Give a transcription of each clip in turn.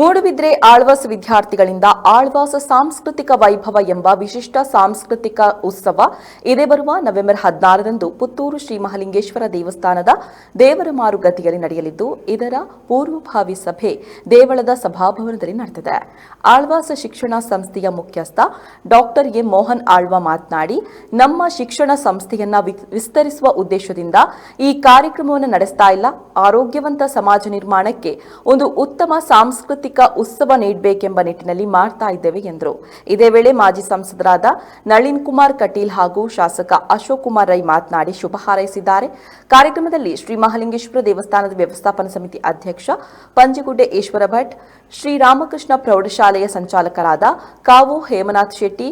ಮೂಡುಬಿದ್ರೆ ಆಳ್ವಾಸ್ ವಿದ್ಯಾರ್ಥಿಗಳಿಂದ ಆಳ್ವಾಸ್ ಸಾಂಸ್ಕೃತಿಕ ವೈಭವ ಎಂಬ ವಿಶಿಷ್ಟ ಸಾಂಸ್ಕೃತಿಕ ಉತ್ಸವ ಇದೇ ಬರುವ ನವೆಂಬರ್ ಹದಿನಾರರಂದು ಪುತ್ತೂರು ಶ್ರೀ ಮಹಾಲಿಂಗೇಶ್ವರ ದೇವಸ್ಥಾನದ ದೇವರ ಮಾರುಗತಿಯಲ್ಲಿ ನಡೆಯಲಿದ್ದು, ಇದರ ಪೂರ್ವಭಾವಿ ಸಭೆ ದೇವಳದ ಸಭಾಭವನದಲ್ಲಿ ನಡೆದಿದೆ. ಆಳ್ವಾಸ್ ಶಿಕ್ಷಣ ಸಂಸ್ಥೆಯ ಮುಖ್ಯಸ್ಥ ಡಾಕ್ಟರ್ ಎ ಮೋಹನ್ ಆಳ್ವ ಮಾತನಾಡಿ, ನಮ್ಮ ಶಿಕ್ಷಣ ಸಂಸ್ಥೆಯನ್ನ ವಿಸ್ತರಿಸುವ ಉದ್ದೇಶದಿಂದ ಈ ಕಾರ್ಯಕ್ರಮವನ್ನು ನಡೆಸ್ತಾ ಇಲ್ಲ. ಆರೋಗ್ಯವಂತ ಸಮಾಜ ನಿರ್ಮಾಣಕ್ಕೆ ಒಂದು ಉತ್ತಮ ಸಾಂಸ್ಕೃತಿಕ ಉತ್ಸವ ನೀಡಬೇಕೆಂಬ ನಿಟ್ಟಿನಲ್ಲಿ ಮಾಡ್ತಾ ಇದ್ದೇವೆ ಎಂದರು. ಇದೇ ವೇಳೆ ಮಾಜಿ ಸಂಸದರಾದ ನಳಿನ್ ಕುಮಾರ್ ಕಟೀಲ್ ಹಾಗೂ ಶಾಸಕ ಅಶೋಕ್ ಕುಮಾರ್ ರೈ ಮಾತನಾಡಿ ಶುಭ ಹಾರೈಸಿದ್ದಾರೆ. ಕಾರ್ಯಕ್ರಮದಲ್ಲಿ ಶ್ರೀ ಮಹಾಲಿಂಗೇಶ್ವರ ದೇವಸ್ಥಾನದ ವ್ಯವಸ್ಥಾಪನಾ ಸಮಿತಿ ಅಧ್ಯಕ್ಷ ಪಂಜಗುಡ್ಡೆ ಈಶ್ವರ ಭಟ್ ಶ್ರೀರಾಮಕೃಷ್ಣ ಪ್ರೌಢಶಾಲೆಯ ಸಂಚಾಲಕರಾದ ಕಾವು ಹೇಮನಾಥ್ ಶೆಟ್ಟಿ,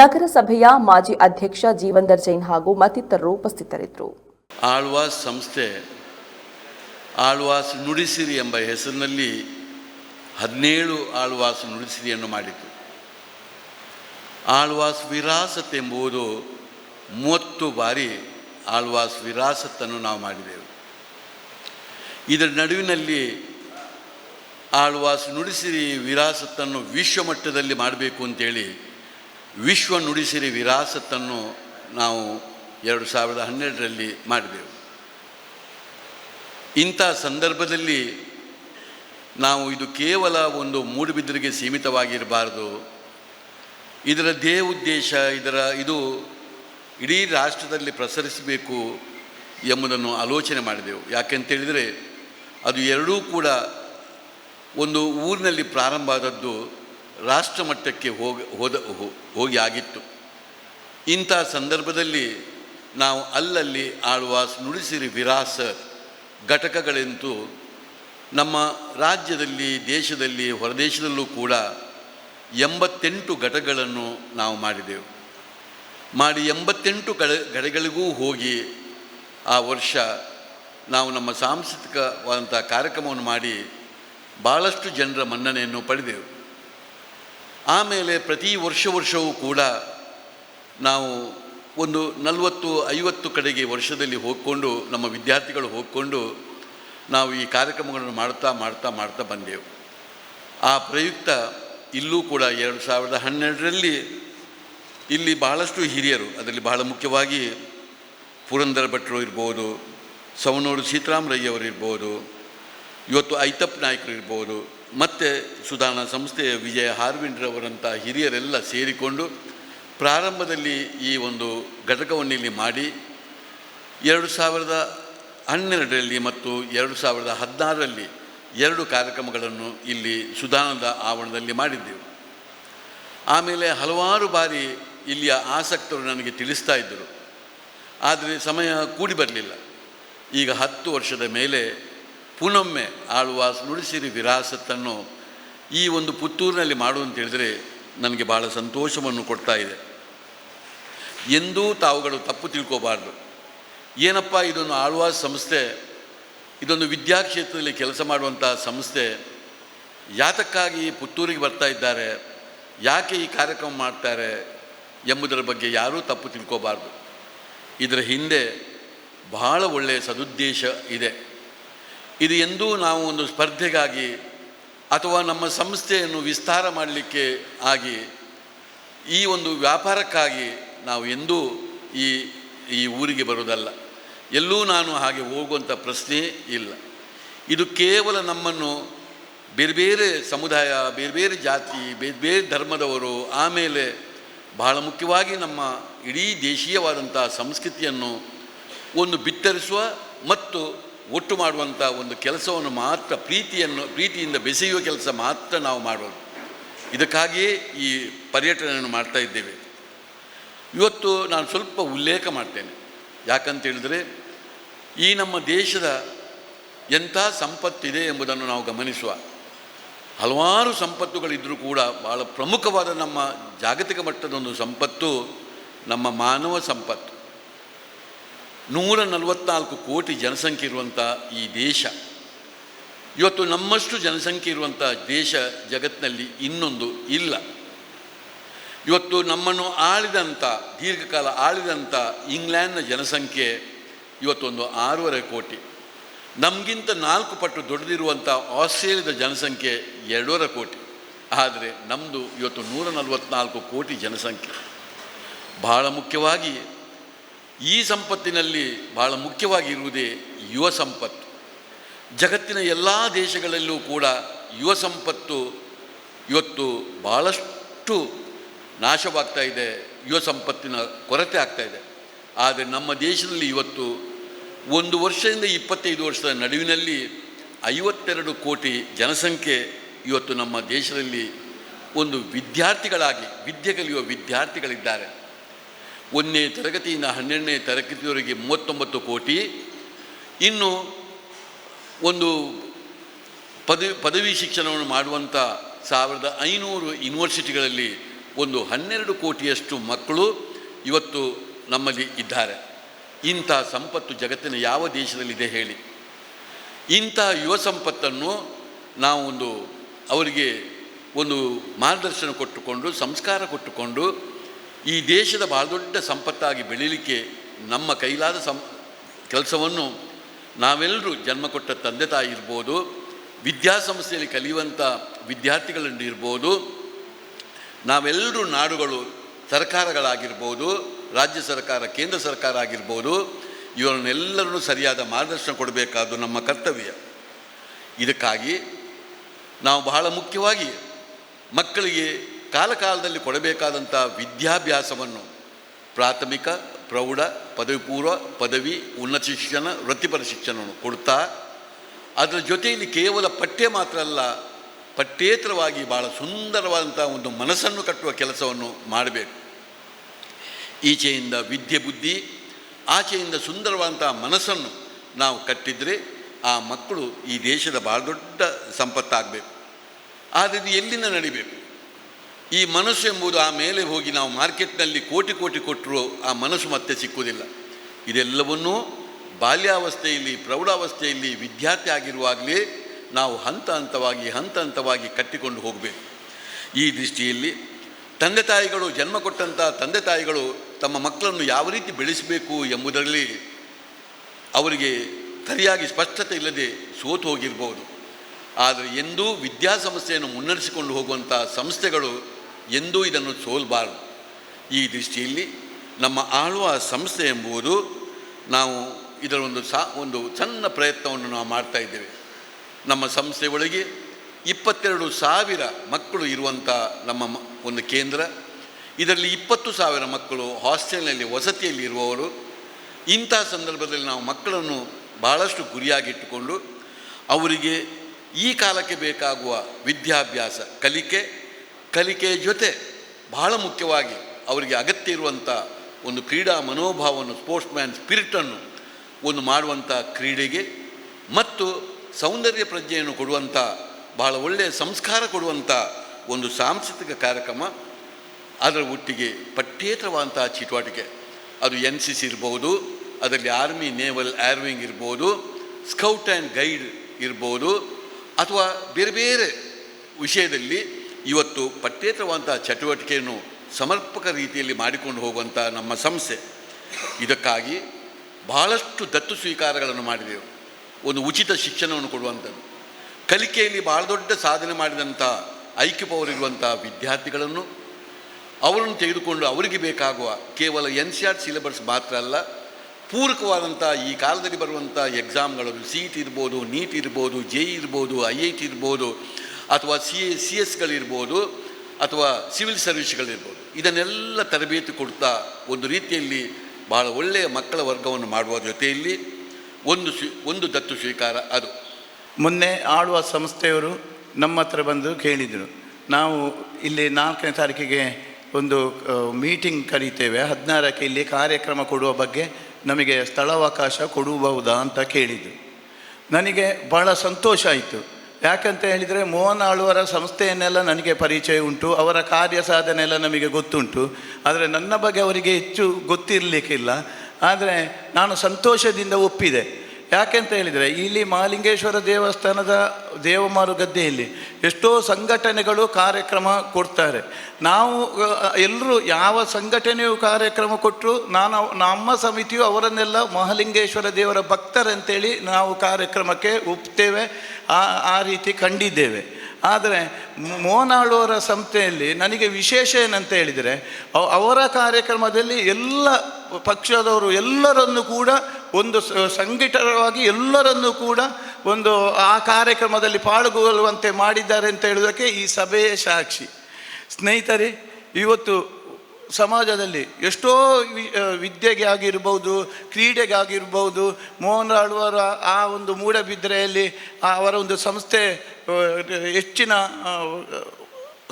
ನಗರಸಭೆಯ ಮಾಜಿ ಅಧ್ಯಕ್ಷ ಜೀವಂದರ್ ಜೈನ್ ಹಾಗೂ ಮತ್ತಿತರರು ಉಪಸ್ಥಿತರಿದ್ದರು. ಆಳ್ವಾಸ್ ಸಂಸ್ಥೆ, ಆಳ್ವಾಸ್ ನುಡಿಸಿರಿ ಎಂಬ ಹೆಸರಿನಲ್ಲಿ ಹದಿನೇಳು ಆಳ್ವಾಸ್ ನುಡಿಸಿರಿಯನ್ನು ಮಾಡಿತು. ಆಳ್ವಾಸ್ ವಿರಾಸತ್ ಎಂಬುದು ಮೂವತ್ತು ಬಾರಿ ಆಳ್ವಾಸ್ ವಿರಾಸತ್ತನ್ನು ನಾವು ಮಾಡಿದೆವು. ಇದರ ನಡುವಿನಲ್ಲಿ ಆಳ್ವಾಸ್ ನುಡಿಸಿರಿ, ವಿರಾಸತ್ತನ್ನು ವಿಶ್ವಮಟ್ಟದಲ್ಲಿ ಮಾಡಬೇಕು ಅಂತೇಳಿ ವಿಶ್ವ ನುಡಿಸಿರಿ, ವಿರಾಸತ್ತನ್ನು ನಾವು ಎರಡು ಸಾವಿರದ ಹನ್ನೆರಡರಲ್ಲಿ ಮಾಡಿದೆವು. ಇಂಥ ಸಂದರ್ಭದಲ್ಲಿ ನಾವು ಇದು ಕೇವಲ ಒಂದು ಮೂಡುಬಿದ್ರಿಗೆ ಸೀಮಿತವಾಗಿರಬಾರ್ದು. ಇದರ ಉದ್ದೇಶ, ಇದರ ಇದು ಇಡೀ ರಾಷ್ಟ್ರದಲ್ಲಿ ಪ್ರಸರಿಸಬೇಕು ಎಂಬುದನ್ನು ಆಲೋಚನೆ ಮಾಡಿದೆವು. ಯಾಕೆಂತೇಳಿದರೆ ಅದು ಎರಡೂ ಕೂಡ ಒಂದು ಊರಿನಲ್ಲಿ ಪ್ರಾರಂಭ ಆದದ್ದು ರಾಷ್ಟ್ರ ಮಟ್ಟಕ್ಕೆ ಹೋಗಿ, ಹೋದ ಹೋಗಿ ಆಗಿತ್ತು. ಇಂಥ ಸಂದರ್ಭದಲ್ಲಿ ನಾವು ಅಲ್ಲಲ್ಲಿ ಆಳುವ ನುಡಿಸಿರಿ ವಿರಾಸ ಘಟಕಗಳೆಂತೂ ನಮ್ಮ ರಾಜ್ಯದಲ್ಲಿ, ದೇಶದಲ್ಲಿ, ಹೊರದೇಶದಲ್ಲೂ ಕೂಡ ಎಂಬತ್ತೆಂಟು ಘಟಗಳನ್ನು ನಾವು ಮಾಡಿದೆವು. ಮಾಡಿ ಎಂಬತ್ತೆಂಟು ಗಡ ಗಡೆಗಳಿಗೂ ಹೋಗಿ ಆ ವರ್ಷ ನಾವು ನಮ್ಮ ಸಾಂಸ್ಕೃತಿಕವಾದಂಥ ಕಾರ್ಯಕ್ರಮವನ್ನು ಮಾಡಿ ಭಾಳಷ್ಟು ಜನರ ಮನ್ನಣೆಯನ್ನು ಪಡೆದೆವು. ಆಮೇಲೆ ಪ್ರತಿ ವರ್ಷ ವರ್ಷವೂ ಕೂಡ ನಾವು ಒಂದು ನಲವತ್ತು, ಐವತ್ತು ಕಡೆಗೆ ವರ್ಷದಲ್ಲಿ ಹೋಗಿಕೊಂಡು, ನಮ್ಮ ವಿದ್ಯಾರ್ಥಿಗಳು ಹೋಗಿಕೊಂಡು ನಾವು ಈ ಕಾರ್ಯಕ್ರಮಗಳನ್ನು ಮಾಡ್ತಾ ಮಾಡ್ತಾ ಮಾಡ್ತಾ ಬಂದೆವು. ಆ ಪ್ರಯುಕ್ತ ಇಲ್ಲೂ ಕೂಡ ಎರಡು ಸಾವಿರದ ಹನ್ನೆರಡರಲ್ಲಿ ಇಲ್ಲಿ ಬಹಳಷ್ಟು ಹಿರಿಯರು, ಅದರಲ್ಲಿ ಬಹಳ ಮುಖ್ಯವಾಗಿ ಪುರಂದರ ಭಟ್ರು ಇರ್ಬೋದು ಸವನೂರು ಸೀತಾರಾಮ್ ರೈ ಅವರು ಇರ್ಬೋದು, ಇವತ್ತು ಐತಪ್ ನಾಯ್ಕರು ಇರ್ಬೋದು, ಮತ್ತು ಸುಧಾರಣಾ ಸಂಸ್ಥೆಯ ವಿಜಯ ಹಾರ್ವಿಂಡ್ರವರಂಥ ಹಿರಿಯರೆಲ್ಲ ಸೇರಿಕೊಂಡು ಪ್ರಾರಂಭದಲ್ಲಿ ಈ ಒಂದು ಘಟಕವನ್ನು ಇಲ್ಲಿ ಮಾಡಿ ಎರಡು ಸಾವಿರದ ಹನ್ನೆರಡರಲ್ಲಿ ಮತ್ತು ಎರಡು ಸಾವಿರದ ಹದಿನಾರರಲ್ಲಿ ಎರಡು ಕಾರ್ಯಕ್ರಮಗಳನ್ನು ಇಲ್ಲಿ ಸುಧಾನಂದ ಆವರಣದಲ್ಲಿ ಮಾಡಿದ್ದೆವು. ಆಮೇಲೆ ಹಲವಾರು ಬಾರಿ ಇಲ್ಲಿಯ ಆಸಕ್ತರು ನನಗೆ ತಿಳಿಸ್ತಾ ಇದ್ದರು. ಆದರೆ ಸಮಯ ಕೂಡಿ ಬರಲಿಲ್ಲ. ಈಗ ಹತ್ತು ವರ್ಷದ ಮೇಲೆ ಪುನೊಮ್ಮೆ ಆಳುವ ನುಡಿಸಿರಿ ವಿರಾಸತ್ತನ್ನು ಈ ಒಂದು ಪುತ್ತೂರಿನಲ್ಲಿ ಮಾಡು ಅಂತ ಹೇಳಿದರೆ ನನಗೆ ಭಾಳ ಸಂತೋಷವನ್ನು ಕೊಡ್ತಾ ಇದೆ. ಎಂದೂ ತಾವುಗಳು ತಪ್ಪು ತಿಳ್ಕೋಬಾರ್ದು. ಏನಪ್ಪ ಇದೊಂದು ಆಳ್ವಾಸ್ ಸಂಸ್ಥೆ, ಇದೊಂದು ವಿದ್ಯಾಕ್ಷೇತ್ರದಲ್ಲಿ ಕೆಲಸ ಮಾಡುವಂಥ ಸಂಸ್ಥೆ, ಯಾತಕ್ಕಾಗಿ ಪುತ್ತೂರಿಗೆ ಬರ್ತಾ ಇದ್ದಾರೆ, ಯಾಕೆ ಈ ಕಾರ್ಯಕ್ರಮ ಮಾಡ್ತಾರೆ ಎಂಬುದರ ಬಗ್ಗೆ ಯಾರೂ ತಪ್ಪು ತಿಳ್ಕೋಬಾರ್ದು. ಇದರ ಹಿಂದೆ ಬಹಳ ಒಳ್ಳೆಯ ಸದುದ್ದೇಶ ಇದೆ. ಇದು ಎಂದೂ ನಾವು ಒಂದು ಸ್ಪರ್ಧೆಗಾಗಿ ಅಥವಾ ನಮ್ಮ ಸಂಸ್ಥೆಯನ್ನು ವಿಸ್ತಾರ ಮಾಡಲಿಕ್ಕೆ ಆಗಿ ಈ ಒಂದು ವ್ಯಾಪಾರಕ್ಕಾಗಿ ನಾವು ಎಂದೂ ಈ ಈ ಊರಿಗೆ ಬರೋದಲ್ಲ ಎಲ್ಲೂ ನಾನು ಹಾಗೆ ಹೋಗುವಂಥ ಪ್ರಶ್ನೆ ಇಲ್ಲ. ಇದು ಕೇವಲ ನಮ್ಮನ್ನು ಬೇರೆ ಬೇರೆ ಸಮುದಾಯ, ಬೇರೆ ಬೇರೆ ಜಾತಿ, ಬೇರೆ ಬೇರೆ ಧರ್ಮದವರು ಆಮೇಲೆ ಬಹಳ ಮುಖ್ಯವಾಗಿ ನಮ್ಮ ಇಡೀ ದೇಶೀಯವಾದಂಥ ಸಂಸ್ಕೃತಿಯನ್ನು ಒಂದು ಬಿತ್ತರಿಸುವ ಮತ್ತು ಒಟ್ಟು ಮಾಡುವಂಥ ಒಂದು ಕೆಲಸವನ್ನು ಮಾತ್ರ ಪ್ರೀತಿಯನ್ನು, ಪ್ರೀತಿಯಿಂದ ಬೆಸೆಯುವ ಕೆಲಸ ಮಾತ್ರ ನಾವು ಮಾಡೋದು. ಇದಕ್ಕಾಗಿಯೇ ಈ ಪರ್ಯಟನೆಯನ್ನು ಮಾಡ್ತಾ ಇದ್ದೇವೆ. ಇವತ್ತು ನಾನು ಸ್ವಲ್ಪ ಉಲ್ಲೇಖ ಮಾಡ್ತೇನೆ. ಯಾಕಂತ ಹೇಳಿದರೆ ಈ ನಮ್ಮ ದೇಶದ ಎಂಥ ಸಂಪತ್ತಿದೆ ಎಂಬುದನ್ನು ನಾವು ಗಮನಿಸುವ. ಹಲವಾರು ಸಂಪತ್ತುಗಳಿದ್ದರೂ ಕೂಡ ಭಾಳ ಪ್ರಮುಖವಾದ ನಮ್ಮ ಜಾಗತಿಕ ಮಟ್ಟದ ಒಂದು ಸಂಪತ್ತು ನಮ್ಮ ಮಾನವ ಸಂಪತ್ತು. ನೂರ ನಲವತ್ನಾಲ್ಕು ಕೋಟಿ ಜನಸಂಖ್ಯೆ ಇರುವಂಥ ಈ ದೇಶ. ಇವತ್ತು ನಮ್ಮಷ್ಟು ಜನಸಂಖ್ಯೆ ಇರುವಂಥ ದೇಶ ಜಗತ್ತಿನಲ್ಲಿ ಇನ್ನೊಂದು ಇಲ್ಲ. ಇವತ್ತು ನಮ್ಮನ್ನು ಆಳಿದಂಥ, ದೀರ್ಘಕಾಲ ಆಳಿದಂಥ ಇಂಗ್ಲೆಂಡ್ನ ಜನಸಂಖ್ಯೆ ಇವತ್ತೊಂದು ಆರೂವರೆ ಕೋಟಿ. ನಮಗಿಂತ ನಾಲ್ಕು ಪಟ್ಟು ದೊಡ್ಡದಿರುವಂಥ ಆಸ್ಟ್ರೇಲಿಯಾದ ಜನಸಂಖ್ಯೆ ಎರಡೂವರೆ ಕೋಟಿ. ಆದರೆ ನಮ್ಮದು ಇವತ್ತು ನೂರ ನಲವತ್ನಾಲ್ಕು ಕೋಟಿ ಜನಸಂಖ್ಯೆ. ಬಹಳ ಮುಖ್ಯವಾಗಿ ಈ ಸಂಪತ್ತಿನಲ್ಲಿ ಬಹಳ ಮುಖ್ಯವಾಗಿ ಇರುವುದೇ ಯುವ ಸಂಪತ್ತು. ಜಗತ್ತಿನ ಎಲ್ಲ ದೇಶಗಳಲ್ಲೂ ಕೂಡ ಯುವ ಸಂಪತ್ತು ಇವತ್ತು ಬಹಳಷ್ಟು ನಾಶವಾಗ್ತಾ ಇದೆ, ಯುವ ಸಂಪತ್ತಿನ ಕೊರತೆ ಆಗ್ತಾ ಇದೆ. ಆದರೆ ನಮ್ಮ ದೇಶದಲ್ಲಿ ಇವತ್ತು ಒಂದು ವರ್ಷದಿಂದ ಇಪ್ಪತ್ತೈದು ವರ್ಷದ ನಡುವಿನಲ್ಲಿ ಐವತ್ತೆರಡು ಕೋಟಿ ಜನಸಂಖ್ಯೆ ಇವತ್ತು ನಮ್ಮ ದೇಶದಲ್ಲಿ ಒಂದು ವಿದ್ಯಾರ್ಥಿಗಳಾಗಿ, ವಿದ್ಯೆ ಕಲಿಯುವ ವಿದ್ಯಾರ್ಥಿಗಳಿದ್ದಾರೆ. ಒಂದನೇ ತರಗತಿಯಿಂದ ಹನ್ನೆರಡನೇ ತರಗತಿಯವರೆಗೆ ಮೂವತ್ತೊಂಬತ್ತು ಕೋಟಿ. ಇನ್ನು ಒಂದು ಪದವಿ ಪದವಿ ಶಿಕ್ಷಣವನ್ನು ಮಾಡುವಂಥ ಸಾವಿರದ ಐನೂರು ಯೂನಿವರ್ಸಿಟಿಗಳಲ್ಲಿ ಒಂದು ಹನ್ನೆರಡು ಕೋಟಿಯಷ್ಟು ಮಕ್ಕಳು ಇವತ್ತು ನಮ್ಮಲ್ಲಿ ಇದ್ದಾರೆ. ಇಂಥ ಸಂಪತ್ತು ಜಗತ್ತಿನ ಯಾವ ದೇಶದಲ್ಲಿದೆ ಹೇಳಿ. ಇಂಥ ಯುವ ಸಂಪತ್ತನ್ನು ನಾವು ಒಂದು ಅವರಿಗೆ ಒಂದು ಮಾರ್ಗದರ್ಶನ ಕೊಟ್ಟುಕೊಂಡು, ಸಂಸ್ಕಾರ ಕೊಟ್ಟುಕೊಂಡು, ಈ ದೇಶದ ಬಹಳ ದೊಡ್ಡ ಸಂಪತ್ತಾಗಿ ಬೆಳೀಲಿಕ್ಕೆ ನಮ್ಮ ಕೈಲಾದ ಸಂ, ಕೆಲಸವನ್ನು ನಾವೆಲ್ಲರೂ ಜನ್ಮ ಕೊಟ್ಟ ತಂದೆ ತಾಯಿ ಇರ್ಬೋದು, ವಿದ್ಯಾಸಂಸ್ಥೆಯಲ್ಲಿ ಕಲಿಯುವಂಥ ವಿದ್ಯಾರ್ಥಿಗಳನ್ನು ಇರ್ಬೋದು ನಾವೆಲ್ಲರೂ ನಾಡುಗಳು ಸರ್ಕಾರಗಳಾಗಿರ್ಬೋದು ರಾಜ್ಯ ಸರ್ಕಾರ, ಕೇಂದ್ರ ಸರ್ಕಾರ ಆಗಿರ್ಬೋದು, ಇವರನ್ನೆಲ್ಲರನ್ನು ಸರಿಯಾದ ಮಾರ್ಗದರ್ಶನ ಕೊಡಬೇಕಾದ್ದು ನಮ್ಮ ಕರ್ತವ್ಯ. ಇದಕ್ಕಾಗಿ ನಾವು ಬಹಳ ಮುಖ್ಯವಾಗಿ ಮಕ್ಕಳಿಗೆ ಕಾಲಕಾಲದಲ್ಲಿ ಕೊಡಬೇಕಾದಂಥ ವಿದ್ಯಾಭ್ಯಾಸವನ್ನು ಪ್ರಾಥಮಿಕ, ಪ್ರೌಢ ಪದವಿ ಪೂರ್ವ ಪದವಿ, ಉನ್ನತ ಶಿಕ್ಷಣ, ವೃತ್ತಿಪರ ಶಿಕ್ಷಣವನ್ನು ಕೊಡ್ತಾ, ಅದರ ಜೊತೆಯಲ್ಲಿ ಕೇವಲ ಪಠ್ಯ ಮಾತ್ರ ಅಲ್ಲ, ಪಠ್ಯೇತರವಾಗಿ ಭಾಳ ಸುಂದರವಾದಂಥ ಒಂದು ಮನಸ್ಸನ್ನು ಕಟ್ಟುವ ಕೆಲಸವನ್ನು ಮಾಡಬೇಕು. ಈಚೆಯಿಂದ ವಿದ್ಯೆ ಬುದ್ಧಿ, ಆಚೆಯಿಂದ ಸುಂದರವಾದಂಥ ಮನಸ್ಸನ್ನು ನಾವು ಕಟ್ಟಿದರೆ ಆ ಮಕ್ಕಳು ಈ ದೇಶದ ಭಾಳ ದೊಡ್ಡ ಸಂಪತ್ತಾಗಬೇಕು. ಆದರೆ ಇದು ಎಲ್ಲಿಂದ ನಡಿಬೇಕು? ಈ ಮನಸ್ಸು ಎಂಬುದು ಆ ಮೇಲೆ ಹೋಗಿ ನಾವು ಮಾರ್ಕೆಟ್ನಲ್ಲಿ ಕೋಟಿ ಕೋಟಿ ಕೊಟ್ಟರು ಆ ಮನಸ್ಸು ಮತ್ತೆ ಸಿಕ್ಕುವುದಿಲ್ಲ. ಇದೆಲ್ಲವನ್ನೂ ಬಾಲ್ಯಾವಸ್ಥೆಯಲ್ಲಿ, ಪ್ರೌಢಾವಸ್ಥೆಯಲ್ಲಿ ವಿದ್ಯಾರ್ಥಿ ಆಗಿರುವಾಗಲೇ ನಾವು ಹಂತ ಹಂತವಾಗಿ ಹಂತ ಹಂತವಾಗಿ ಕಟ್ಟಿಕೊಂಡು ಹೋಗಬೇಕು. ಈ ದೃಷ್ಟಿಯಲ್ಲಿ ತಂದೆ ತಾಯಿಗಳು ಜನ್ಮ ಕೊಟ್ಟಂಥ ತಂದೆ ತಾಯಿಗಳು ತಮ್ಮ ಮಕ್ಕಳನ್ನು ಯಾವ ರೀತಿ ಬೆಳೆಸಬೇಕು ಎಂಬುದರಲ್ಲಿ ಅವರಿಗೆ ಸರಿಯಾಗಿ ಸ್ಪಷ್ಟತೆ ಇಲ್ಲದೆ ಸೋತು ಹೋಗಿರ್ಬೋದು. ಆದರೆ ಎಂದೂ ವಿದ್ಯಾಸಂಸ್ಥೆಯನ್ನು ಮುನ್ನಡೆಸಿಕೊಂಡು ಹೋಗುವಂಥ ಸಂಸ್ಥೆಗಳು ಎಂದೂ ಇದನ್ನು ಸೋಲ್ಬಾರದು. ಈ ದೃಷ್ಟಿಯಲ್ಲಿ ನಮ್ಮ ಆಳುವ ಸಂಸ್ಥೆ ಎಂಬುದು ನಾವು ಇದರ ಒಂದು ಸಾ, ಒಂದು ಸಣ್ಣ ಪ್ರಯತ್ನವನ್ನು ನಾವು ಮಾಡ್ತಾ ಇದ್ದೇವೆ. ನಮ್ಮ ಸಂಸ್ಥೆ ಒಳಗೆ ಇಪ್ಪತ್ತೆರಡು ಸಾವಿರ ಮಕ್ಕಳು ಇರುವಂಥ ನಮ್ಮ ಒಂದು ಕೇಂದ್ರ. ಇದರಲ್ಲಿ ಇಪ್ಪತ್ತು ಸಾವಿರ ಮಕ್ಕಳು ಹಾಸ್ಟೆಲ್ನಲ್ಲಿ ವಸತಿಯಲ್ಲಿ ಇರುವವರು ಇಂಥ ಸಂದರ್ಭದಲ್ಲಿ ನಾವು ಮಕ್ಕಳನ್ನು ಬಹಳಷ್ಟು ಗುರಿಯಾಗಿಟ್ಟುಕೊಂಡು ಅವರಿಗೆ ಈ ಕಾಲಕ್ಕೆ ಬೇಕಾಗುವ ವಿದ್ಯಾಭ್ಯಾಸ, ಕಲಿಕೆ ಕಲಿಕೆಯ ಜೊತೆ ಬಹಳ ಮುಖ್ಯವಾಗಿ ಅವರಿಗೆ ಅಗತ್ಯ ಇರುವಂಥ ಒಂದು ಕ್ರೀಡಾ ಮನೋಭಾವವನ್ನು ಸ್ಪೋರ್ಟ್ಸ್ ಮ್ಯಾನ್ ಸ್ಪಿರಿಟನ್ನು ಒಂದು ಮಾಡುವಂಥ ಕ್ರೀಡೆಗೆ ಮತ್ತು ಸೌಂದರ್ಯ ಪ್ರಜ್ಞೆಯನ್ನು ಕೊಡುವಂಥ, ಬಹಳ ಒಳ್ಳೆಯ ಸಂಸ್ಕಾರ ಕೊಡುವಂಥ ಒಂದು ಸಾಂಸ್ಕೃತಿಕ ಕಾರ್ಯಕ್ರಮ ಅದರ ಒಟ್ಟಿಗೆ ಪಠ್ಯೇತರವಾದಂಥ ಚಟುವಟಿಕೆ. ಅದು ಎನ್ ಸಿ ಸಿ ಇರ್ಬೋದು, ಅದರಲ್ಲಿ ಆರ್ಮಿ, ನೇವಲ್ ಏರ್ವಿಂಗ್ ಇರ್ಬೋದು, ಸ್ಕೌಟ್ ಆ್ಯಂಡ್ ಗೈಡ್ ಇರ್ಬೋದು, ಅಥವಾ ಬೇರೆ ಬೇರೆ ವಿಷಯದಲ್ಲಿ ಇವತ್ತು ಪಠ್ಯೇತರವಾದಂಥ ಚಟುವಟಿಕೆಯನ್ನು ಸಮರ್ಪಕ ರೀತಿಯಲ್ಲಿ ಮಾಡಿಕೊಂಡು ಹೋಗುವಂಥ ನಮ್ಮ ಸಂಸ್ಥೆ. ಇದಕ್ಕಾಗಿ ಬಹಳಷ್ಟು ದತ್ತು ಸ್ವೀಕಾರಗಳನ್ನು ಮಾಡಿದೆವು. ಒಂದು ಉಚಿತ ಶಿಕ್ಷಣವನ್ನು ಕೊಡುವಂಥದ್ದು. ಕಲಿಕೆಯಲ್ಲಿ ಬಹಳ ದೊಡ್ಡ ಸಾಧನೆ ಮಾಡಿದಂಥ ಐಕ್ಯ ಪವರ್ ಇರುವಂಥ ವಿದ್ಯಾರ್ಥಿಗಳನ್ನು ಅವರನ್ನು ತೆಗೆದುಕೊಂಡು ಅವರಿಗೆ ಬೇಕಾಗುವ ಕೇವಲ ಎನ್ ಸಿ ಆರ್ ಸಿಲೆಬಸ್ ಮಾತ್ರ ಅಲ್ಲ ಪೂರಕವಾದಂಥ ಈ ಕಾಲದಲ್ಲಿ ಬರುವಂಥ ಎಕ್ಸಾಮ್ಗಳಲ್ಲಿ ಸಿ ಇ ಟಿ ಇರ್ಬೋದು, ನೀಟ್ ಇರ್ಬೋದು, ಜೆ ಇ ಇರ್ಬೋದು, ಐ ಐ ಟಿ ಇರ್ಬೋದು, ಅಥವಾ ಸಿ ಎ, ಸಿ ಎಸ್ಗಳಿರ್ಬೋದು ಅಥವಾ ಸಿವಿಲ್ ಸರ್ವಿಸ್ಗಳಿರ್ಬೋದು ಇದನ್ನೆಲ್ಲ ತರಬೇತಿ ಕೊಡ್ತಾ ಒಂದು ರೀತಿಯಲ್ಲಿ ಬಹಳ ಒಳ್ಳೆಯ ಮಕ್ಕಳ ವರ್ಗವನ್ನು ಮಾಡುವ ಜೊತೆಯಲ್ಲಿ ಒಂದು ಸ್ವೀ, ಒಂದು ದತ್ತು ಸ್ವೀಕಾರ ಅದು. ಮೊನ್ನೆ ಆಳುವ ಸಂಸ್ಥೆಯವರು ನಮ್ಮ ಹತ್ರ ಬಂದು ಕೇಳಿದರು. ನಾವು ಇಲ್ಲಿ ನಾಲ್ಕನೇ ತಾರೀಕಿಗೆ ಒಂದು ಮೀಟಿಂಗ್ ಕರೀತೇವೆ. ಹದಿನಾರಕ್ಕೆ ಇಲ್ಲಿ ಕಾರ್ಯಕ್ರಮ ಕೊಡುವ ಬಗ್ಗೆ ನಮಗೆ ಸ್ಥಳಾವಕಾಶ ಕೊಡಬಹುದಾ ಅಂತ ಕೇಳಿದ್ದು. ನನಗೆ ಭಾಳ ಸಂತೋಷ ಆಯಿತು. ಯಾಕಂತ ಹೇಳಿದರೆ ಮೋಹನ್ ಆಳುವರ ಸಂಸ್ಥೆಯನ್ನೆಲ್ಲ ನನಗೆ ಪರಿಚಯ ಉಂಟು. ಅವರ ಕಾರ್ಯ ಸಾಧನೆ ಎಲ್ಲ ನಮಗೆ ಗೊತ್ತುಂಟು. ಆದರೆ ನನ್ನ ಬಗ್ಗೆ ಅವರಿಗೆ ಹೆಚ್ಚು ಗೊತ್ತಿರಲಿಕ್ಕಿಲ್ಲ. ಆದರೆ ನಾನು ಸಂತೋಷದಿಂದ ಒಪ್ಪಿದೆ. ಯಾಕೆಂತ ಹೇಳಿದರೆ, ಇಲ್ಲಿ ಮಹಾಲಿಂಗೇಶ್ವರ ದೇವಸ್ಥಾನದ ದೇವಮಾರು ಗದ್ದೆಯಲ್ಲಿ ಎಷ್ಟೋ ಸಂಘಟನೆಗಳು ಕಾರ್ಯಕ್ರಮ ಕೊಡ್ತಾರೆ. ನಾವು ಎಲ್ಲರೂ ಯಾವ ಸಂಘಟನೆಯು ಕಾರ್ಯಕ್ರಮ ಕೊಟ್ಟರು ನಾನು, ನಮ್ಮ ಸಮಿತಿಯು ಅವರನ್ನೆಲ್ಲ ಮಹಾಲಿಂಗೇಶ್ವರ ದೇವರ ಭಕ್ತರಂತೇಳಿ ನಾವು ಕಾರ್ಯಕ್ರಮಕ್ಕೆ ಒಪ್ತೇವೆ, ಆ ಆ ರೀತಿ ಕಂಡಿದ್ದೇವೆ. ಆದರೆ ಮೋನಾಳುವರ ಸಂಸ್ಥೆಯಲ್ಲಿ ನನಗೆ ವಿಶೇಷ ಏನಂತ ಹೇಳಿದರೆ, ಅವ- ಅವರ ಕಾರ್ಯಕ್ರಮದಲ್ಲಿ ಎಲ್ಲ ಪಕ್ಷದವರು ಎಲ್ಲರನ್ನು ಕೂಡ ಒಂದು ಸಂಘಟಿತವಾಗಿ ಎಲ್ಲರನ್ನು ಕೂಡ ಒಂದು ಆ ಕಾರ್ಯಕ್ರಮದಲ್ಲಿ ಪಾಲ್ಗೊಳ್ಳುವಂತೆ ಮಾಡಿದ್ದಾರೆ ಅಂತ ಹೇಳೋದಕ್ಕೆ ಈ ಸಭೆಯೇ ಸಾಕ್ಷಿ. ಸ್ನೇಹಿತರೆ, ಇವತ್ತು ಸಮಾಜದಲ್ಲಿ ಎಷ್ಟೋ ವಿದ್ಯೆಗೆ ಆಗಿರ್ಬೋದು ಕ್ರೀಡೆಗೆ ಆಗಿರ್ಬೋದು ಮೋಹನ್ ಆಳ್ವರ ಆ ಒಂದು ಮೂಡಬಿದ್ರೆಯಲ್ಲಿ ಅವರ ಒಂದು ಸಂಸ್ಥೆ ಹೆಚ್ಚಿನ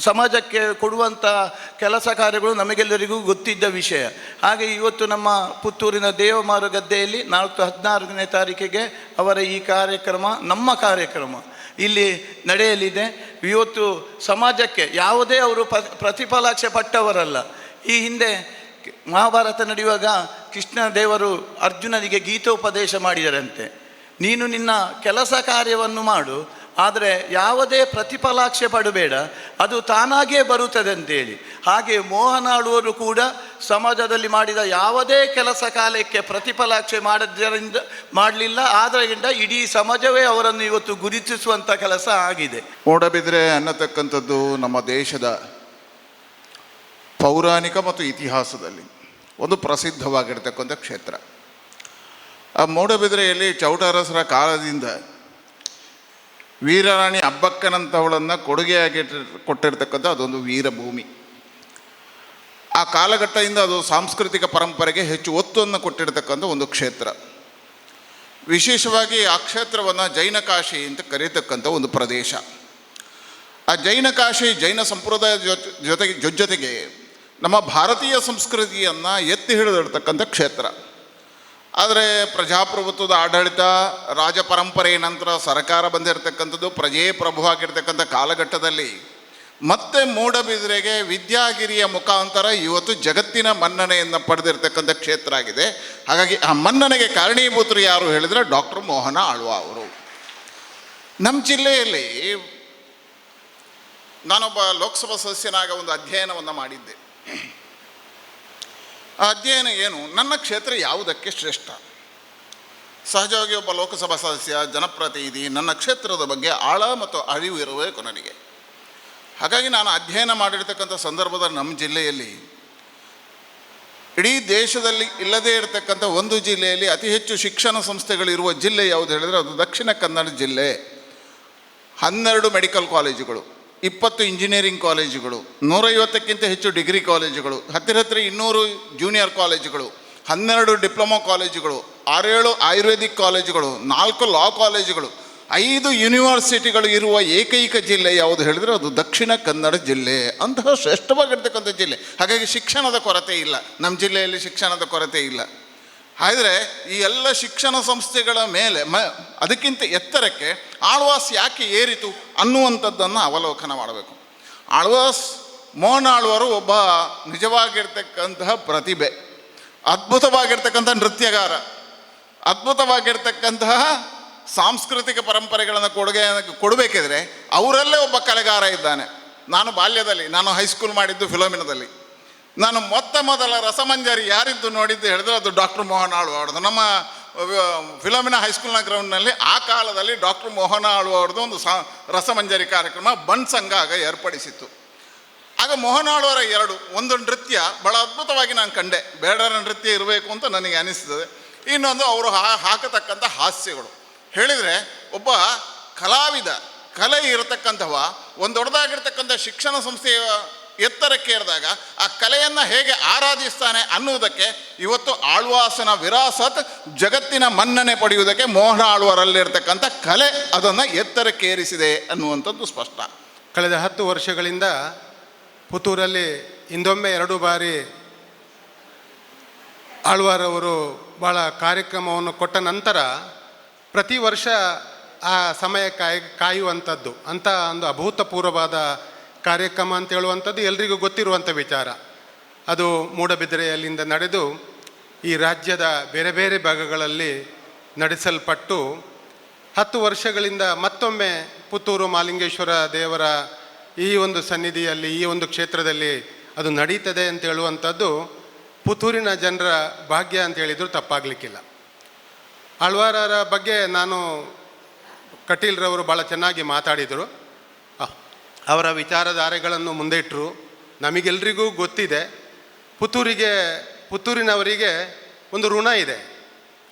ಸಮಾಜಕ್ಕೆ ಕೊಡುವಂಥ ಕೆಲಸ ಕಾರ್ಯಗಳು ನಮಗೆಲ್ಲರಿಗೂ ಗೊತ್ತಿದ್ದ ವಿಷಯ. ಹಾಗೆ ಇವತ್ತು ನಮ್ಮ ಪುತ್ತೂರಿನ ದೇವಮಾರು ಗದ್ದೆಯಲ್ಲಿ ನಾಲ್ಕು ಹದಿನಾರನೇ ತಾರೀಕಿಗೆ ಅವರ ಈ ಕಾರ್ಯಕ್ರಮ, ನಮ್ಮ ಕಾರ್ಯಕ್ರಮ ಇಲ್ಲಿ ನಡೆಯಲಿದೆ. ಇವತ್ತು ಸಮಾಜಕ್ಕೆ ಯಾವುದೇ ಅವರು ಪ್ರತಿಫಲಾಕ್ಷೆ ಪಟ್ಟವರಲ್ಲ. ಈ ಹಿಂದೆ ಮಹಾಭಾರತ ನಡೆಯುವಾಗ ಕೃಷ್ಣ ದೇವರು ಅರ್ಜುನನಿಗೆ ಗೀತೋಪದೇಶ ಮಾಡಿದರಂತೆ. ನೀನು ನಿನ್ನ ಕೆಲಸ ಕಾರ್ಯವನ್ನು ಮಾಡು. ಆದರೆ ಯಾವುದೇ ಪ್ರತಿಫಲಾಕ್ಷೆ ಪಡಬೇಡ, ಅದು ತಾನಾಗೇ ಬರುತ್ತದೆ ಅಂತೇಳಿ ಹಾಗೆ ಮೋಹನಾಳುವರು ಕೂಡ ಸಮಾಜದಲ್ಲಿ ಮಾಡಿದ ಯಾವುದೇ ಕೆಲಸ ಕಾಲಕ್ಕೆ ಪ್ರತಿಫಲಾಕ್ಷೆ ಮಾಡದ್ದರಿಂದ ಮಾಡಲಿಲ್ಲ. ಆದ್ದರಿಂದ ಇಡೀ ಸಮಾಜವೇ ಅವರನ್ನು ಇವತ್ತು ಗುರುತಿಸುವಂಥ ಕೆಲಸ ಆಗಿದೆ. ಮೂಡಬಿದ್ರೆ ಅನ್ನತಕ್ಕಂಥದ್ದು ನಮ್ಮ ದೇಶದ ಪೌರಾಣಿಕ ಮತ್ತು ಇತಿಹಾಸದಲ್ಲಿ ಒಂದು ಪ್ರಸಿದ್ಧವಾಗಿರ್ತಕ್ಕಂಥ ಕ್ಷೇತ್ರ. ಆ ಮೂಡಬಿದ್ರೆಯಲ್ಲಿ ಚೌಟರಸರ ಕಾಲದಿಂದ ವೀರರಾಣಿ ಹಬ್ಬಕ್ಕನಂಥವಳನ್ನು ಕೊಡುಗೆಯಾಗಿ ಕೊಟ್ಟಿರ್ತಕ್ಕಂಥ ಅದೊಂದು ವೀರಭೂಮಿ. ಆ ಕಾಲಘಟ್ಟದಿಂದ ಅದು ಸಾಂಸ್ಕೃತಿಕ ಪರಂಪರೆಗೆ ಹೆಚ್ಚು ಒತ್ತನ್ನು ಕೊಟ್ಟಿರ್ತಕ್ಕಂಥ ಒಂದು ಕ್ಷೇತ್ರ. ವಿಶೇಷವಾಗಿ ಆ ಕ್ಷೇತ್ರವನ್ನು ಜೈನ ಕಾಶಿ ಅಂತ ಕರೀತಕ್ಕಂಥ ಒಂದು ಪ್ರದೇಶ. ಆ ಜೈನ ಕಾಶಿ ಜೈನ ಸಂಪ್ರದಾಯ ಜೊತೆ, ಜೊತೆಗೆ ಜೊತೆಗೆ ನಮ್ಮ ಭಾರತೀಯ ಸಂಸ್ಕೃತಿಯನ್ನು ಎತ್ತಿ ಹಿಡಿದಿರ್ತಕ್ಕಂಥ ಕ್ಷೇತ್ರ. ಆದರೆ ಪ್ರಜಾಪ್ರಭುತ್ವದ ಆಡಳಿತ, ರಾಜ ಪರಂಪರೆಯ ನಂತರ ಸರ್ಕಾರ ಬಂದಿರತಕ್ಕಂಥದ್ದು ಪ್ರಜೆ ಪ್ರಭುವಾಗಿರ್ತಕ್ಕಂಥ ಕಾಲಘಟ್ಟದಲ್ಲಿ. ಮತ್ತೆ ಮೂಡಬಿದಿರೆಗೆ ವಿದ್ಯಾಗಿರಿಯ ಮುಖಾಂತರ ಇವತ್ತು ಜಗತ್ತಿನ ಮನ್ನಣೆಯನ್ನು ಪಡೆದಿರ್ತಕ್ಕಂಥ ಕ್ಷೇತ್ರ ಆಗಿದೆ. ಹಾಗಾಗಿ ಆ ಮನ್ನಣೆಗೆ ಕಾರಣೀಭೂತರು ಯಾರು ಹೇಳಿದರೆ ಡಾಕ್ಟರ್ ಮೋಹನ ಆಳ್ವ ಅವರು. ನಮ್ಮ ಜಿಲ್ಲೆಯಲ್ಲಿ ನಾನೊಬ್ಬ ಲೋಕಸಭಾ ಸದಸ್ಯನಾಗ ಒಂದು ಅಧ್ಯಯನವನ್ನು ಮಾಡಿದ್ದೆ. ಅಧ್ಯಯನ ಏನು? ನನ್ನ ಕ್ಷೇತ್ರ ಯಾವುದಕ್ಕೆ ಶ್ರೇಷ್ಠ? ಸಹಜವಾಗಿ ಒಬ್ಬ ಲೋಕಸಭಾ ಸದಸ್ಯ, ಜನಪ್ರತಿನಿಧಿ, ನನ್ನ ಕ್ಷೇತ್ರದ ಬಗ್ಗೆ ಆಳ ಮತ್ತು ಅರಿವು ಇರಬೇಕು ನನಗೆ ಹಾಗಾಗಿ ನಾನು ಅಧ್ಯಯನ ಮಾಡಿರ್ತಕ್ಕಂಥ ಸಂದರ್ಭದಲ್ಲಿ ನಮ್ಮ ಜಿಲ್ಲೆಯಲ್ಲಿ, ಇಡೀ ದೇಶದಲ್ಲಿ ಇಲ್ಲದೇ ಇರತಕ್ಕಂಥ ಒಂದು ಜಿಲ್ಲೆಯಲ್ಲಿ ಅತಿ ಹೆಚ್ಚು ಶಿಕ್ಷಣ ಸಂಸ್ಥೆಗಳಿರುವ ಜಿಲ್ಲೆ ಯಾವುದು ಹೇಳಿದರೆ ಅದು ದಕ್ಷಿಣ ಕನ್ನಡ ಜಿಲ್ಲೆ. ಹನ್ನೆರಡು ಮೆಡಿಕಲ್ ಕಾಲೇಜುಗಳು. ಇಪ್ಪತ್ತು ಇಂಜಿನಿಯರಿಂಗ್ ಕಾಲೇಜುಗಳು ನೂರೈವತ್ತಕ್ಕಿಂತ ಹೆಚ್ಚು ಡಿಗ್ರಿ ಕಾಲೇಜುಗಳು ಹತ್ತಿರ ಹತ್ತಿರ ಇನ್ನೂರು ಜೂನಿಯರ್ ಕಾಲೇಜುಗಳು ಹನ್ನೆರಡು ಡಿಪ್ಲೊಮಾ ಕಾಲೇಜುಗಳು ಆರೇಳು ಆಯುರ್ವೇದಿಕ್ ಕಾಲೇಜುಗಳು ನಾಲ್ಕು ಲಾ ಕಾಲೇಜುಗಳು ಐದು ಯೂನಿವರ್ಸಿಟಿಗಳು ಇರುವ ಏಕೈಕ ಜಿಲ್ಲೆ ಯಾವುದು ಹೇಳಿದರೆ ಅದು ದಕ್ಷಿಣ ಕನ್ನಡ ಜಿಲ್ಲೆ ಅಂತಹ ಶ್ರೇಷ್ಠವಾಗಿರ್ತಕ್ಕಂಥ ಜಿಲ್ಲೆ. ಹಾಗಾಗಿ ಶಿಕ್ಷಣದ ಕೊರತೆ ಇಲ್ಲ. ನಮ್ಮ ಜಿಲ್ಲೆಯಲ್ಲಿ ಶಿಕ್ಷಣದ ಕೊರತೆ ಇಲ್ಲ. ಆದರೆ ಈ ಎಲ್ಲ ಶಿಕ್ಷಣ ಸಂಸ್ಥೆಗಳ ಮೇಲೆ ಮ, ಅದಕ್ಕಿಂತ ಎತ್ತರಕ್ಕೆ ಆಳ್ವಾಸ್ ಯಾಕೆ ಏರಿತು ಅನ್ನುವಂಥದ್ದನ್ನು ಅವಲೋಕನ ಮಾಡಬೇಕು. ಆಳ್ವಾಸ್, ಮೋಹನ್ ಆಳ್ವರು ಒಬ್ಬ ನಿಜವಾಗಿರ್ತಕ್ಕಂತಹ ಪ್ರತಿಭೆ, ಅದ್ಭುತವಾಗಿರ್ತಕ್ಕಂಥ ನೃತ್ಯಗಾರ, ಅದ್ಭುತವಾಗಿರ್ತಕ್ಕಂತಹ ಸಾಂಸ್ಕೃತಿಕ ಪರಂಪರೆಗಳನ್ನು ಕೊಡುಗೆ, ಕೊಡಬೇಕಿದ್ರೆ ಅವರಲ್ಲೇ ಒಬ್ಬ ಕಲೆಗಾರ ಇದ್ದಾನೆ. ನಾನು ಬಾಲ್ಯದಲ್ಲಿ, ನಾನು ಹೈಸ್ಕೂಲ್ ಮಾಡಿದ್ದು ಫಿಲೋಮಿನದಲ್ಲಿ. ನಾನು ಮೊತ್ತ ಮೊದಲ ರಸಮಂಜರಿ ಯಾರಿದ್ದು ನೋಡಿದ್ದು ಹೇಳಿದ್ರೆ ಅದು ಡಾಕ್ಟರ್ ಮೋಹನ್ ಆಳ್ವ ಅವ್ರದ್ದು ನಮ್ಮ ಫಿಲಮಿನ ಹೈಸ್ಕೂಲ್ನ ಗ್ರೌಂಡ್ನಲ್ಲಿ ಆ ಕಾಲದಲ್ಲಿ ಡಾಕ್ಟರ್ ಮೋಹನ ಆಳ್ವ ಅವ್ರದ್ದು ಒಂದು ಸಾ, ರಸಮಂಜರಿ ಕಾರ್ಯಕ್ರಮ ಬನ್ ಸಂಘ ಆಗ ಏರ್ಪಡಿಸಿತ್ತು. ಆಗ ಮೋಹನ ಆಳ್ವರ ಎರಡು, ಒಂದು ನೃತ್ಯ, ಬಹಳ ಅದ್ಭುತವಾಗಿ ನಾನು ಕಂಡೆ. ಬೇಡರ ನೃತ್ಯ ಇರಬೇಕು ಅಂತ ನನಗೆ ಅನಿಸ್ತದೆ. ಇನ್ನೊಂದು ಅವರು ಹಾ, ಹಾಕತಕ್ಕಂಥ ಹಾಸ್ಯಗಳು. ಹೇಳಿದರೆ ಒಬ್ಬ ಕಲಾವಿದ, ಕಲೆ ಇರತಕ್ಕಂಥವ ಒಂದು ದೊಡ್ಡದಾಗಿರ್ತಕ್ಕಂಥ ಶಿಕ್ಷಣ ಸಂಸ್ಥೆಯ ಎತ್ತರಕ್ಕೆ ಏರಿದಾಗ ಆ ಕಲೆಯನ್ನು ಹೇಗೆ ಆರಾಧಿಸ್ತಾನೆ ಅನ್ನುವುದಕ್ಕೆ ಇವತ್ತು ಆಳ್ವಾಸನ ವಿರಾಸತ್ ಜಗತ್ತಿನ ಮನ್ನಣೆ ಪಡೆಯುವುದಕ್ಕೆ ಮೋಹನ ಆಳ್ವರಲ್ಲಿರ್ತಕ್ಕಂಥ ಕಲೆ ಅದನ್ನು ಎತ್ತರಕ್ಕೇರಿಸಿದೆ ಅನ್ನುವಂಥದ್ದು ಸ್ಪಷ್ಟ. ಕಳೆದ ಹತ್ತು ವರ್ಷಗಳಿಂದ ಪುತ್ತೂರಲ್ಲಿ ಹಿಂದೊಮ್ಮೆ ಎರಡು ಬಾರಿ ಆಳ್ವಾರವರು ಭಾಳ ಕಾರ್ಯಕ್ರಮವನ್ನು ಕೊಟ್ಟ ನಂತರ ಪ್ರತಿ ವರ್ಷ ಆ ಸಮಯ ಕಾಯ್, ಕಾಯುವಂಥದ್ದು. ಅಂತ ಒಂದು ಅಭೂತಪೂರ್ವವಾದ ಕಾರ್ಯಕ್ರಮ ಅಂತ ಹೇಳುವಂಥದ್ದು ಎಲ್ರಿಗೂ ಗೊತ್ತಿರುವಂಥ ವಿಚಾರ. ಅದು ಮೂಡಬಿದ್ರೆಯಲ್ಲಿಂದ ನಡೆದು ಈ ರಾಜ್ಯದ ಬೇರೆ ಬೇರೆ ಭಾಗಗಳಲ್ಲಿ ನಡೆಸಲ್ಪಟ್ಟು ಹತ್ತು ವರ್ಷಗಳಿಂದ ಮತ್ತೊಮ್ಮೆ ಪುತ್ತೂರು ಮಾಲಿಂಗೇಶ್ವರ ದೇವರ ಈ ಒಂದು ಸನ್ನಿಧಿಯಲ್ಲಿ, ಈ ಒಂದು ಕ್ಷೇತ್ರದಲ್ಲಿ ಅದು ನಡೀತದೆ ಅಂತ ಹೇಳುವಂಥದ್ದು ಪುತ್ತೂರಿನ ಜನರ ಭಾಗ್ಯ ಅಂತ ಹೇಳಿದರೂ ತಪ್ಪಾಗಲಿಕ್ಕಿಲ್ಲ. ಆಳ್ವಾರರ ಬಗ್ಗೆ ನಾನು ಕಟೀಲ್ರವರು ಭಾಳ ಚೆನ್ನಾಗಿ ಮಾತಾಡಿದರು. ಅವರ ವಿಚಾರಧಾರೆಗಳನ್ನು ಮುಂದೆ ಇಟ್ಟರು ನಮಗೆಲ್ರಿಗೂ ಗೊತ್ತಿದೆ, ಪುತ್ತೂರಿಗೆ, ಪುತ್ತೂರಿನವರಿಗೆ ಒಂದು ಋಣ ಇದೆ.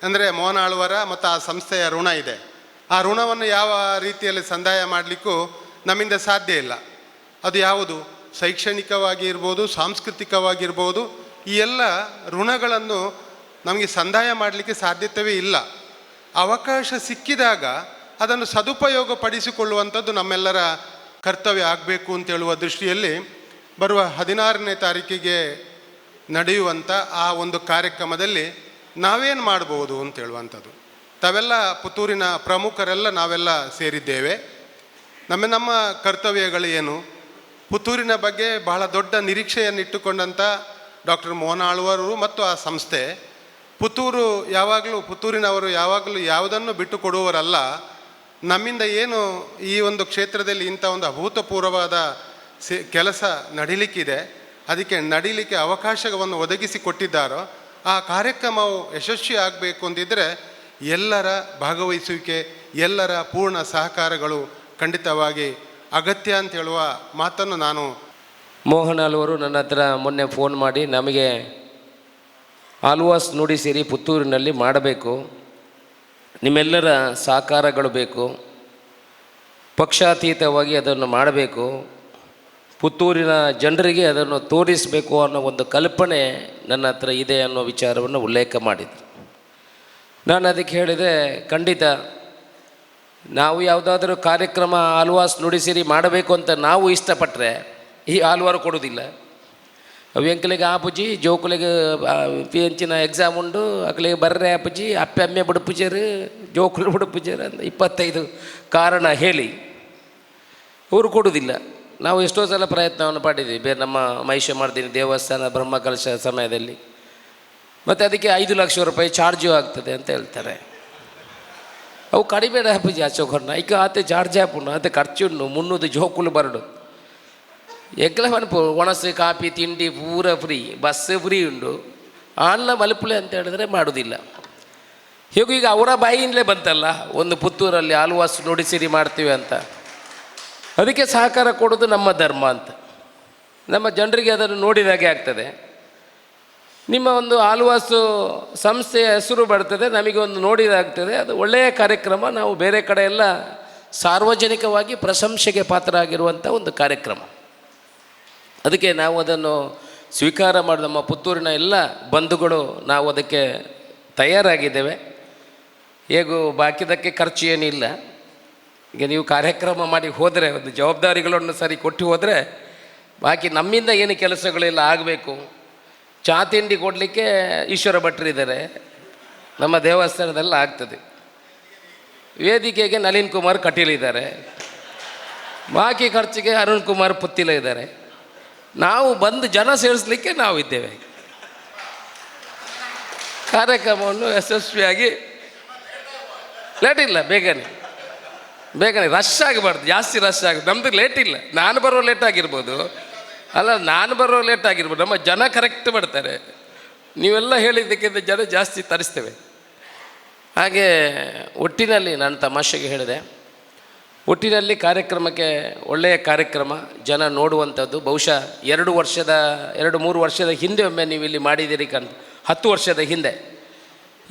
ಅಂದರೆ ಮೋಹನ ಆಳ್ವಾರ ಮತ್ತು ಆ ಸಂಸ್ಥೆಯ ಋಣ ಇದೆ. ಆ ಋಣವನ್ನು ಯಾವ ರೀತಿಯಲ್ಲಿ ಸಂದಾಯ ಮಾಡಲಿಕ್ಕೂ ನಮ್ಮಿಂದ ಸಾಧ್ಯ ಇಲ್ಲ. ಅದು ಯಾವುದು? ಶೈಕ್ಷಣಿಕವಾಗಿ ಇರ್ಬೋದು, ಸಾಂಸ್ಕೃತಿಕವಾಗಿರ್ಬೋದು, ಈ ಎಲ್ಲ ಋಣಗಳನ್ನು ನಮಗೆ ಸಂದಾಯ ಮಾಡಲಿಕ್ಕೆ ಸಾಧ್ಯತೆಯೇ ಇಲ್ಲ. ಅವಕಾಶ ಸಿಕ್ಕಿದಾಗ ಅದನ್ನು ಸದುಪಯೋಗ ಪಡಿಸಿಕೊಳ್ಳುವಂಥದ್ದು ನಮ್ಮೆಲ್ಲರ ಕರ್ತವ್ಯ ಆಗಬೇಕು ಅಂತ ಹೇಳುವ ದೃಷ್ಟಿಯಲ್ಲಿ ಬರುವ ಹದಿನಾರನೇ ತಾರೀಕಿಗೆ ನಡೆಯುವಂಥ ಆ ಒಂದು ಕಾರ್ಯಕ್ರಮದಲ್ಲಿ ನಾವೇನು ಮಾಡ್ಬೋದು ಅಂತ ಹೇಳುವಂಥದ್ದು. ತಾವೆಲ್ಲ ಪುತ್ತೂರಿನ ಪ್ರಮುಖರೆಲ್ಲ ನಾವೆಲ್ಲ ಸೇರಿದ್ದೇವೆ. ನಮ್ಮ ನಮ್ಮ ಕರ್ತವ್ಯಗಳು ಏನು? ಪುತ್ತೂರಿನ ಬಗ್ಗೆ ಬಹಳ ದೊಡ್ಡ ನಿರೀಕ್ಷೆಯನ್ನು ಇಟ್ಟುಕೊಂಡಂಥ ಡಾಕ್ಟರ್ ಮೋಹನ ಆಳ್ವರು ಮತ್ತು ಆ ಸಂಸ್ಥೆ. ಪುತ್ತೂರು ಯಾವಾಗಲೂ, ಪುತ್ತೂರಿನವರು ಯಾವಾಗಲೂ ಯಾವುದನ್ನು ಬಿಟ್ಟು ಕೊಡುವವರಲ್ಲ. ನಮ್ಮಿಂದ ಏನು ಈ ಒಂದು ಕ್ಷೇತ್ರದಲ್ಲಿ ಇಂಥ ಒಂದು ಅಭೂತಪೂರ್ವವಾದ ಸಿ ಕೆಲಸ ನಡೀಲಿಕ್ಕಿದೆ, ಅದಕ್ಕೆ ನಡೀಲಿಕ್ಕೆ ಅವಕಾಶವನ್ನು ಒದಗಿಸಿ ಕೊಟ್ಟಿದ್ದಾರೋ, ಆ ಕಾರ್ಯಕ್ರಮವು ಯಶಸ್ವಿ ಆಗಬೇಕು ಅಂದಿದ್ದರೆ ಎಲ್ಲರ ಭಾಗವಹಿಸುವಿಕೆ, ಎಲ್ಲರ ಪೂರ್ಣ ಸಹಕಾರಗಳು ಖಂಡಿತವಾಗಿ ಅಗತ್ಯ ಅಂತ ಹೇಳುವ ಮಾತನ್ನು ನಾನು ಮೋಹನ್ ಅವರು ನನ್ನ ಹತ್ರ ಮೊನ್ನೆ ಫೋನ್ ಮಾಡಿ ನಮಗೆ ಆಲ್ವಾಸ್ ನುಡಿ ಸೇರಿ ಪುತ್ತೂರಿನಲ್ಲಿ ಮಾಡಬೇಕು. ನಿಮ್ಮೆಲ್ಲರ ಸಹಕಾರಗಳು ಬೇಕು. ಪಕ್ಷಾತೀತವಾಗಿ ಅದನ್ನು ಮಾಡಬೇಕು. ಪುತ್ತೂರಿನ ಜನರಿಗೆ ಅದನ್ನು ತೋರಿಸಬೇಕು ಅನ್ನೋ ಒಂದು ಕಲ್ಪನೆ ನನ್ನ ಹತ್ರ ಇದೆ ಅನ್ನೋ ವಿಚಾರವನ್ನು ಉಲ್ಲೇಖ ಮಾಡಿದರು. ನಾನು ಅದಕ್ಕೆ ಹೇಳಿದೆ, ಖಂಡಿತ ನಾವು ಯಾವುದಾದ್ರೂ ಕಾರ್ಯಕ್ರಮ ಆಲ್ವಾಸ್ ನುಡಿಸಿರಿ ಮಾಡಬೇಕು ಅಂತ ನಾವು ಇಷ್ಟಪಟ್ಟರೆ ಈ ಆಲ್ವಾರು ಕೊಡೋದಿಲ್ಲ ವ್ಯಂಕಲಿಗೆ ಆಪುಜಿ, ಜೋಕುಲಿಗೆ ಪಿ ಎಂಚಿನ ಎಕ್ಸಾಮ್ ಉಂಡು, ಅಕಲಿಗೆ ಬರ್ರೆ ಆಪುಜಿ ಅಪ್ಪೆ ಅಮ್ಮೆ ಬುಡುಪುಜರು, ಜೋಕುಲು ಬುಡುಪುಜರು ಅಂತ ಇಪ್ಪತ್ತೈದು ಕಾರಣ ಹೇಳಿ. ಅವರು ಕೊಡೋದಿಲ್ಲ. ನಾವು ಎಷ್ಟೋ ಸಲ ಪ್ರಯತ್ನವನ್ನು ಪಟ್ಟಿದ್ದೀವಿ ಬೇರೆ ನಮ್ಮ ಮಹಿಷ ಮಾಡ್ತೀನಿ ದೇವಸ್ಥಾನ, ಬ್ರಹ್ಮಕಲಶ ಸಮಯದಲ್ಲಿ. ಮತ್ತು ಅದಕ್ಕೆ ಐದು ಲಕ್ಷ ರೂಪಾಯಿ ಚಾರ್ಜು ಆಗ್ತದೆ ಅಂತ ಹೇಳ್ತಾರೆ. ಅವು ಕಡಿಮೆ ಆಪುಜಿ ಅಶೋಕರ್ನ ಈಗ ಆತ ಚಾರ್ಜ್ ಆಪುಂಡು ಆತ ಖರ್ಚುಣ್ಣು ಮುನ್ನೂದು ಜೋಕುಲು ಬರಡು. ಮನಪು ಒಣಸು, ಕಾಫಿ, ತಿಂಡಿ, ಪೂರ ಫ್ರೀ, ಬಸ್ ಫ್ರೀ ಉಂಡು. ಆನ್ಲ ಮಲ್ಪುಲೆ ಅಂತ ಹೇಳಿದ್ರೆ ಮಾಡೋದಿಲ್ಲ. ಹೇಗೂ ಈಗ ಅವರ ಬಾಯಿಯಿಂದಲೇ ಬಂತಲ್ಲ, ಒಂದು ಪುತ್ತೂರಲ್ಲಿ ಆಲ್ವಾಸ್ ನುಡಿಸಿರಿ ಮಾಡ್ತೀವಿ ಅಂತ. ಅದಕ್ಕೆ ಸಹಕಾರ ಕೊಡೋದು ನಮ್ಮ ಧರ್ಮ ಅಂತ. ನಮ್ಮ ಜನರಿಗೆ ಅದನ್ನು ನೋಡಿದಾಗೆ ಆಗ್ತದೆ. ನಿಮ್ಮ ಒಂದು ಆಲ್ವಾಸು ಸಂಸ್ಥೆಯ ಹೆಸರು ಬರ್ತದೆ, ನಮಗೆ ಒಂದು ನೋಡಿದಾಗ್ತದೆ. ಅದು ಒಳ್ಳೆಯ ಕಾರ್ಯಕ್ರಮ, ನಾವು ಬೇರೆ ಕಡೆ ಎಲ್ಲ ಸಾರ್ವಜನಿಕವಾಗಿ ಪ್ರಶಂಸೆಗೆ ಪಾತ್ರ ಆಗಿರುವಂಥ ಒಂದು ಕಾರ್ಯಕ್ರಮ. ಅದಕ್ಕೆ ನಾವು ಅದನ್ನು ಸ್ವೀಕಾರ ಮಾಡಿ ನಮ್ಮ ಪುತ್ತೂರಿನ ಎಲ್ಲ ಬಂಧುಗಳು ನಾವು ಅದಕ್ಕೆ ತಯಾರಾಗಿದ್ದೇವೆ. ಹೇಗೂ ಬಾಕಿದಕ್ಕೆ ಖರ್ಚು ಏನಿಲ್ಲ ಈಗ ನೀವು ಕಾರ್ಯಕ್ರಮ ಮಾಡಿ ಹೋದರೆ, ಒಂದು ಜವಾಬ್ದಾರಿಗಳನ್ನು ಸರಿ ಕೊಟ್ಟು ಹೋದರೆ, ಬಾಕಿ ನಮ್ಮಿಂದ ಏನು ಕೆಲಸಗಳೆಲ್ಲ ಆಗಬೇಕು. ಚಾ ತಿಂಡಿ ಕೊಡಲಿಕ್ಕೆ ಈಶ್ವರ ಭಟ್ರಿದ್ದಾರೆ ನಮ್ಮ ದೇವಸ್ಥಾನದಲ್ಲಿ ಆಗ್ತದೆ. ವೇದಿಕೆಗೆ ನಳಿನ್ ಕುಮಾರ್ ಕಟೀಲ್ ಇದ್ದಾರೆ. ಬಾಕಿ ಖರ್ಚಿಗೆ ಅರುಣ್ ಕುಮಾರ್ ಪುತ್ತಿಲ ಇದ್ದಾರೆ. ನಾವು ಬಂದು ಜನ ಸೇರಿಸಲಿಕ್ಕೆ ನಾವು ಇದ್ದೇವೆ ಕಾರ್ಯಕ್ರಮವನ್ನು ಯಶಸ್ವಿಯಾಗಿ ಲೇಟ್ ಇಲ್ಲ ಬೇಗನೆ. ಬೇಗನೆ ರಶ್ ಆಗಬಾರ್ದು, ಜಾಸ್ತಿ ರಶ್ ಆಗ ನಮ್ಮದು ಲೇಟ್ ಇಲ್ಲ ನಾನು ಬರೋ ಲೇಟ್ ಆಗಿರ್ಬೋದು. ಅಲ್ಲ, ನಾನು ಬರೋ ಲೇಟ್ ಆಗಿರ್ಬೋದು. ನಮ್ಮ ಜನ ಕರೆಕ್ಟ್ ಬರ್ತಾರೆ ನೀವೆಲ್ಲ ಹೇಳಿದ್ದಕ್ಕಿಂತ ಜನ ಜಾಸ್ತಿ ತರಿಸ್ತೇವೆ. ಹಾಗೆ, ಒಟ್ಟಿನಲ್ಲಿ ನಾನು ತಮಾಷೆಗೆ ಹೇಳಿದೆ. ಒಟ್ಟಿನಲ್ಲಿ ಕಾರ್ಯಕ್ರಮಕ್ಕೆ ಒಳ್ಳೆಯ ಕಾರ್ಯಕ್ರಮ, ಜನ ನೋಡುವಂಥದ್ದು. ಬಹುಶಃ ಎರಡು ವರ್ಷದ, ಎರಡು ಮೂರು ವರ್ಷದ ಹಿಂದೆ ಒಮ್ಮೆ ನೀವು ಇಲ್ಲಿ ಮಾಡಿದ್ದೀರಿ ಕಣ್, ಹತ್ತು ವರ್ಷದ ಹಿಂದೆ.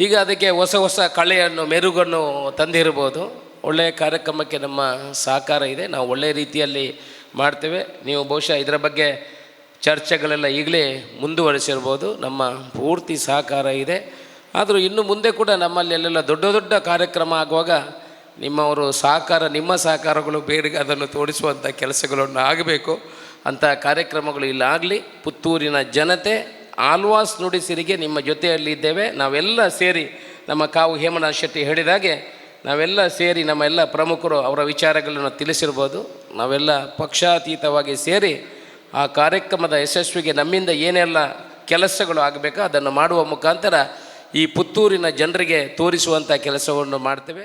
ಈಗ ಅದಕ್ಕೆ ಹೊಸ ಹೊಸ ಕಳೆಯನ್ನು, ಮೆರುಗನ್ನು ತಂದಿರ್ಬೋದು. ಒಳ್ಳೆಯ ಕಾರ್ಯಕ್ರಮಕ್ಕೆ ನಮ್ಮ ಸಹಕಾರ ಇದೆ. ನಾವು ಒಳ್ಳೆಯ ರೀತಿಯಲ್ಲಿ ಮಾಡ್ತೇವೆ. ನೀವು ಬಹುಶಃ ಇದರ ಬಗ್ಗೆ ಚರ್ಚೆಗಳೆಲ್ಲ ಈಗಲೇ ಮುಂದುವರಿಸಿರ್ಬೋದು. ನಮ್ಮ ಪೂರ್ತಿ ಸಹಕಾರ ಇದೆ. ಆದರೂ ಇನ್ನು ಮುಂದೆ ಕೂಡ ನಮ್ಮಲ್ಲಿ ಅಲ್ಲೆಲ್ಲ ದೊಡ್ಡ ದೊಡ್ಡ ಕಾರ್ಯಕ್ರಮ ಆಗುವಾಗ ನಿಮ್ಮವರು ಸಹಕಾರ, ನಿಮ್ಮ ಸಹಕಾರಗಳು ಬೇರೆ ಅದನ್ನು ತೋರಿಸುವಂಥ ಕೆಲಸಗಳನ್ನು ಆಗಬೇಕು. ಅಂತಹ ಕಾರ್ಯಕ್ರಮಗಳು ಇಲ್ಲಾಗಲಿ ಪುತ್ತೂರಿನ ಜನತೆ ಆಲ್ವಾಸ್ ನುಡಿಸಿರಿಗೆ ನಿಮ್ಮ ಜೊತೆಯಲ್ಲಿ ಇದ್ದೇವೆ. ನಾವೆಲ್ಲ ಸೇರಿ ನಮ್ಮ ಕಾವು ಹೇಮನಾಥ್ ಶೆಟ್ಟಿ ಹೇಳಿದಾಗೆ, ನಾವೆಲ್ಲ ಸೇರಿ ನಮ್ಮ ಎಲ್ಲ ಪ್ರಮುಖರು ಅವರ ವಿಚಾರಗಳನ್ನು ತಿಳಿಸಿರ್ಬೋದು. ನಾವೆಲ್ಲ ಪಕ್ಷಾತೀತವಾಗಿ ಸೇರಿ ಆ ಕಾರ್ಯಕ್ರಮದ ಯಶಸ್ವಿಗೆ ನಮ್ಮಿಂದ ಏನೆಲ್ಲ ಕೆಲಸಗಳು ಆಗಬೇಕೋ ಅದನ್ನು ಮಾಡುವ ಮುಖಾಂತರ ಈ ಪುತ್ತೂರಿನ ಜನರಿಗೆ ತೋರಿಸುವಂಥ ಕೆಲಸವನ್ನು ಮಾಡ್ತೇವೆ.